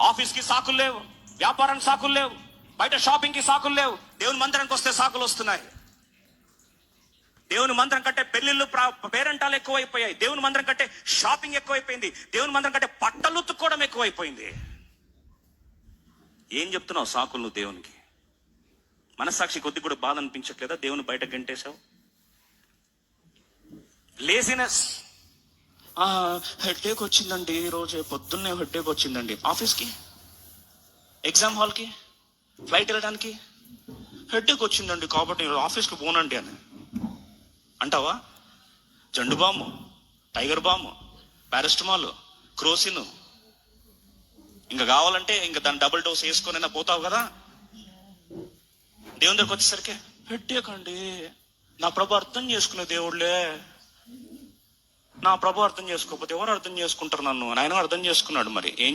ఆఫీస్కి సాకులు లేవు వ్యాపారానికి సాకులు లేవు బయట షాపింగ్కి సాకులు లేవు. దేవుని మందిరానికి వస్తే సాకులు వస్తున్నాయి. దేవుని మందిరం కంటే పెళ్ళిళ్ళు ప్రా- పేరంటాలు ఎక్కువైపోయాయి. దేవుని మందిరం కంటే షాపింగ్ ఎక్కువైపోయింది. దేవుని మందిరం కంటే బట్టలు ఉతుక్కోవడం ఎక్కువైపోయింది. ఏం చెప్తున్నావు సాకులు నువ్వు దేవునికి? మనస్సాక్షి కొద్ది కూడా బాధ అనిపించట్లేదా? దేవుని బయట గంటేశావు? లేజినెస్ హెడ్ఏక్ వచ్చిందండి ఈరోజు పొద్దున్నే హెడ్ఏక్ వచ్చిందండి. ఆఫీస్కి ఎగ్జామ్ హాల్కి ఫ్లైట్ వెళ్ళడానికి? హెడ్ఏక్ వచ్చిందండి కాబట్టి ఆఫీస్కి పోనండి అని. అంటావా? Zandu balm Tiger balm paracetamol Crocin. ఇంకా కావాలంటే ఇంకా దాని డబుల్ డోస్ వేసుకొని పోతావు కదా? దేవుని దగ్గరకు వచ్చేసరికి హెడ్ఏక్ నా ప్రభు అర్థం చేసుకునే దేవుళ్ళే. నా ప్రభు అర్థం చేసుకోకపోతే ఎవరు అర్థం చేసుకుంటారు నన్ను? ఆయన అర్థం చేసుకున్నాడు మరి. ఏం